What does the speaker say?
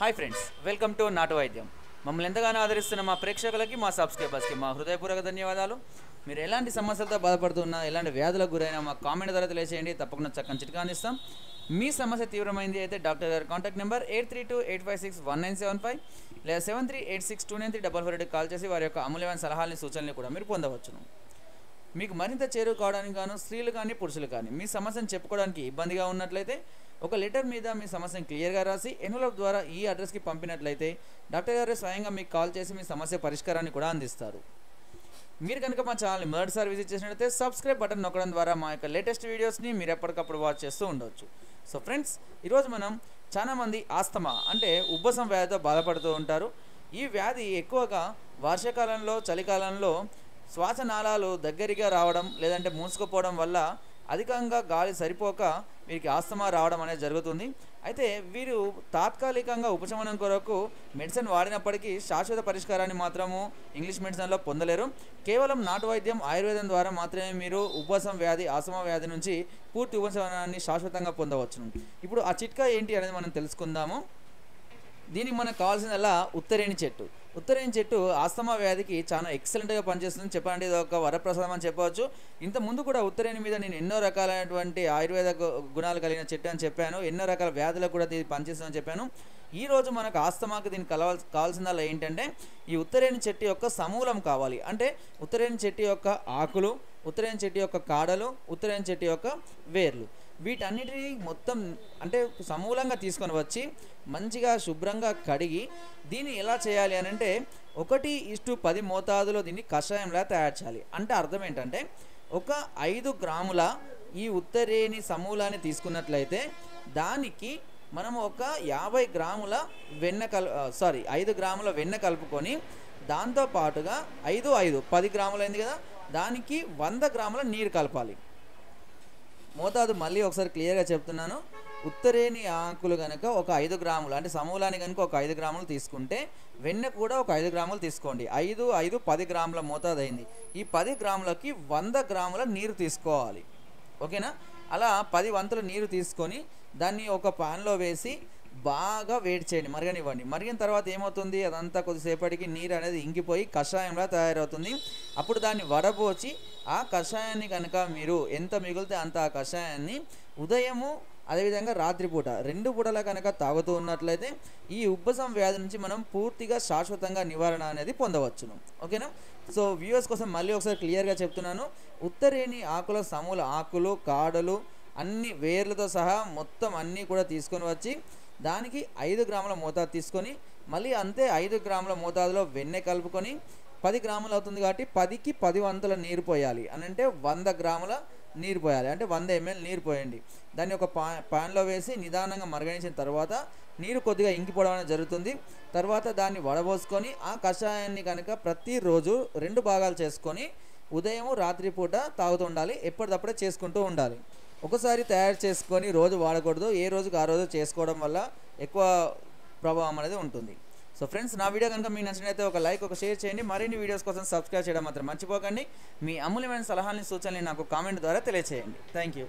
Hi friends welcome to నాటు వైద్యం. మమ్మల్ని ఎంతగానో ఆదరిస్తున్న మా ప్రేక్షకులకి మా సబ్స్క్రైబర్స్కి మా హృదయపూర్వక ధన్యవాదాలు. మీరు ఎలాంటి సమస్యలతో బాధపడుతున్నా ఎలాంటి వ్యాధులకు గురైనా మా కామెంట్ ద్వారా తెలియజేయండి తప్పకుండా చక్కని చిట్కాని ఇస్తాం మీ సమస్య తీవ్రమైంది అయితే డాక్టర్ గారి contact number eight three two eight five six one nine seven five లేదా seven three eight six two nine three double four call చేసి వారి యొక్క అమూల్యమైన సలహాలని సూచనలు కూడా మీరు పొందవచ్చును. మీకు మరింత చేరువ కావడానికి గాను స్త్రీలు కానీ పురుషులు కానీ మీ సమస్యను చెప్పుకోవడానికి ఇబ్బందిగా ఉన్నట్లయితే ఒక లెటర్ మీద మీ సమస్యను క్లియర్గా రాసి ఎన్వలప్ ద్వారా ఈ అడ్రస్కి పంపినట్లయితే డాక్టర్ గారు స్వయంగా మీకు కాల్ చేసి మీ సమస్య పరిష్కారాన్ని కూడా అందిస్తారు. మీరు కనుక మా ఛానల్ని మొదటిసారి విజిట్ చేసినట్లయితే సబ్స్క్రైబ్ బటన్ నొక్కడం ద్వారా మా యొక్క లేటెస్ట్ వీడియోస్ని మీరు ఎప్పటికప్పుడు వాచ్ చేస్తూ ఉండవచ్చు సో ఫ్రెండ్స్ ఈరోజు మనం చాలామంది ఆస్తమా అంటే ఉబ్బసం వ్యాధితో బాధపడుతూ ఉంటారు. ఈ వ్యాధి ఎక్కువగా వర్షాకాలంలో చలికాలంలో శ్వాసనాళాలు దగ్గరగా రావడం లేదంటే మూసుకుపోవడం వల్ల అధికంగా గాలి సరిపోక వీరికి ఆస్తమా రావడం అనేది జరుగుతుంది. అయితే వీరు తాత్కాలికంగా ఉపశమనం కొరకు మెడిసిన్ వాడినప్పటికీ శాశ్వత పరిష్కారాన్ని మాత్రము ఇంగ్లీష్ మెడిసిన్లో పొందలేరు. కేవలం నాటు వైద్యం ఆయుర్వేదం ద్వారా మాత్రమే మీరు ఉపవాసం వ్యాధి ఆస్తమా వ్యాధి నుంచి పూర్తి ఉపశమనాన్ని శాశ్వతంగా పొందవచ్చును. ఇప్పుడు ఆ చిట్కా ఏంటి అనేది మనం తెలుసుకుందాము. దీనికి మనకు కావాల్సిందల్లా ఉత్తరేణి చెట్టు. ఉత్తరేం చెట్టు ఆస్తమా వ్యాధికి చాలా ఎక్సలెంట్గా పనిచేస్తుంది చెప్పండి ఇది ఒక వరప్రసాదం అని చెప్పవచ్చు. ఇంత ముందు కూడా ఉత్తరేణి మీద నేను ఎన్నో రకాలైనటువంటి ఆయుర్వేద గుణాలు కలిగిన చెట్టు అని చెప్పాను. ఎన్నో రకాల వ్యాధులకు కూడా ఇది పనిచేస్తుందని చెప్పాను. ఈ రోజు మనకు ఆస్తమాకి దీనికి కలవాల్సి కావాల్సిందల్లా ఏంటంటే ఈ ఉత్తరేణి చెట్టు యొక్క సమూలం కావాలి. అంటే ఉత్తరేణి చెట్టు యొక్క ఆకులు ఉత్తరేణి చెట్టు యొక్క కాడలు ఉత్తరేణి చెట్టు యొక్క వేర్లు. వీటన్నిటిని మొత్తం అంటే సమూలంగా తీసుకొని వచ్చి మంచిగా శుభ్రంగా కడిగి దీన్ని ఎలా చేయాలి అని అంటే ఒకటి ఇష్టు పది మోతాదులో దీన్ని కషాయంలా తయారు చేయాలి. అంటే అర్థం ఏంటంటే ఒక ఐదు గ్రాముల ఈ ఉత్తరేణి సమూలాన్ని తీసుకున్నట్లయితే దానికి మనం ఒక యాభై గ్రాముల వెన్న కల్ సారీ ఐదు గ్రాముల వెన్న కలుపుకొని దాంతో పాటుగా ఐదు ఐదు పది గ్రాములు అయింది కదా దానికి వంద గ్రాముల నీరు కలపాలి. మోతాదు మళ్ళీ ఒకసారి క్లియర్గా చెప్తున్నాను. ఉత్తరేణి ఆకులు కనుక ఒక ఐదు గ్రాములు అంటే సమూలాన్ని కనుక ఒక ఐదు గ్రాములు తీసుకుంటే వెన్న కూడా ఒక ఐదు గ్రాములు తీసుకోండి. ఐదు ఐదు పది గ్రాముల మోతాదు అయింది ఈ పది గ్రాములకి వంద గ్రాముల నీరు తీసుకోవాలి. ఓకేనా? అలా పది వంతుల నీరు తీసుకొని దాన్ని ఒక పాన్లో వేసి బాగా వేడి చేయండి మరగనివ్వండి. మరిగిన తర్వాత ఏమవుతుంది? అదంతా కొద్దిసేపటికి నీరు అనేది ఇంకిపోయి కషాయంలా తయారవుతుంది. అప్పుడు దాన్ని వడపోచి ఆ కషాయాన్ని కనుక మీరు ఎంత మిగిలితే అంత ఆ కషాయాన్ని ఉదయము అదేవిధంగా రాత్రిపూట రెండు పూటలా కనుక తాగుతూ ఉన్నట్లయితే ఈ ఉబ్బసం వ్యాధి నుంచి మనం పూర్తిగా శాశ్వతంగా నివారణ అనేది పొందవచ్చును. ఓకేనా? సో వ్యూవర్స్ కోసం మళ్ళీ ఒకసారి క్లియర్గా చెప్తున్నాను. ఉత్తరేణి ఆకుల సమూల ఆకులు కాడలు అన్ని వేర్లతో సహా మొత్తం అన్నీ కూడా తీసుకొని వచ్చి దానికి ఐదు గ్రాముల మోతాదు తీసుకొని మళ్ళీ అంతే ఐదు గ్రాముల మోతాదులో వెన్నె కలుపుకొని పది గ్రాములు అవుతుంది కాబట్టి పదికి పది వంతుల నీరు పోయాలి. అని అంటే వంద గ్రాముల నీరు పోయాలి. అంటే వంద ఎంఎల్ నీరు పోయండి. దాన్ని ఒక పా పాన్లో వేసి నిదానంగా మరగణించిన తర్వాత నీరు కొద్దిగా ఇంకిపోవడం అనేది జరుగుతుంది. తర్వాత దాన్ని వడబోసుకొని ఆ కషాయాన్ని కనుక ప్రతిరోజు రెండు భాగాలు చేసుకొని ఉదయం రాత్రిపూట తాగుతూ ఉండాలి. ఎప్పటికప్పుడే చేసుకుంటూ ఉండాలి. ఒకసారి తయారు చేసుకొని రోజు వాడకూడదు ఏ రోజుకి ఆ రోజు చేసుకోవడం వల్ల ఎక్కువ ప్రభావం అనేది ఉంటుంది. సో ఫ్రెండ్స్ నా వీడియో కనుక మీకు నచ్చినైతే ఒక లైక్ ఒక షేర్ చేయండి. మరిన్ని వీడియోస్ కోసం సబ్స్క్రైబ్ చేయడం మాత్రం మర్చిపోకండి. మీ అమూల్యమైన సలహాలని సూచనలు నాకు కామెంట్ ద్వారా తెలియచేయండి. Thank you.